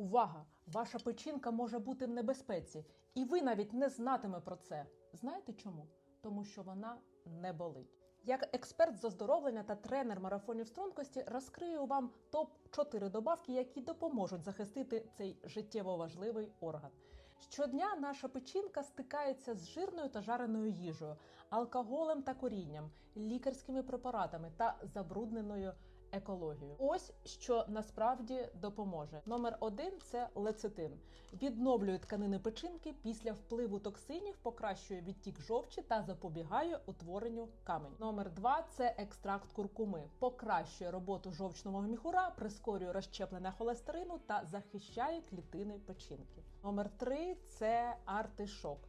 Увага! Ваша печінка може бути в небезпеці, і ви навіть не знатиме про це. Знаєте чому? Тому що вона не болить. Як експерт з оздоровлення та тренер марафонів стрункості розкрию вам топ 4 добавки, які допоможуть захистити цей життєво важливий орган. Щодня наша печінка стикається з жирною та жареною їжею, алкоголем та корінням, лікарськими препаратами та забрудненою екологією. Ось що насправді допоможе. Номер один це лецитин. Відновлює тканини печінки після впливу токсинів, покращує відтік жовчі та запобігає утворенню каменю. Номер два це екстракт куркуми, покращує роботу жовчного міхура, прискорює розщеплення холестерину та захищає клітини печінки. Номер три це артишок,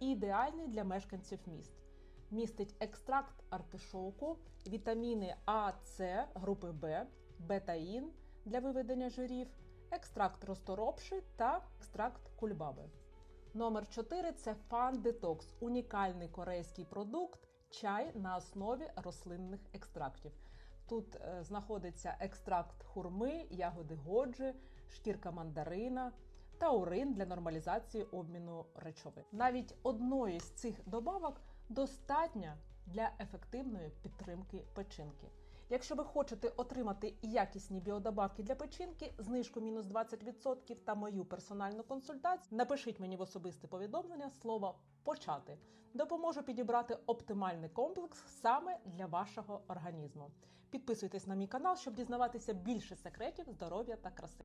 ідеальний для мешканців міст містить екстракт артишоку, вітаміни А, С групи Б, бетаїн для виведення жирів, екстракт розторопши та екстракт кульбаби. Номер 4 це Фан Детокс, унікальний корейський продукт, чай на основі рослинних екстрактів. Тут е, знаходиться екстракт хурми, ягоди годжі, шкірка мандарина, таурин для нормалізації обміну речовин. Навіть одної з цих добавок достатньо для ефективної підтримки печінки. Якщо ви хочете отримати якісні біодобавки для печінки, знижку мінус 20% та мою персональну консультацію, напишіть мені в особисте повідомлення слово почати. Допоможу підібрати оптимальний комплекс саме для вашого організму. Підписуйтесь на мій канал, щоб дізнаватися більше секретів здоров'я та краси.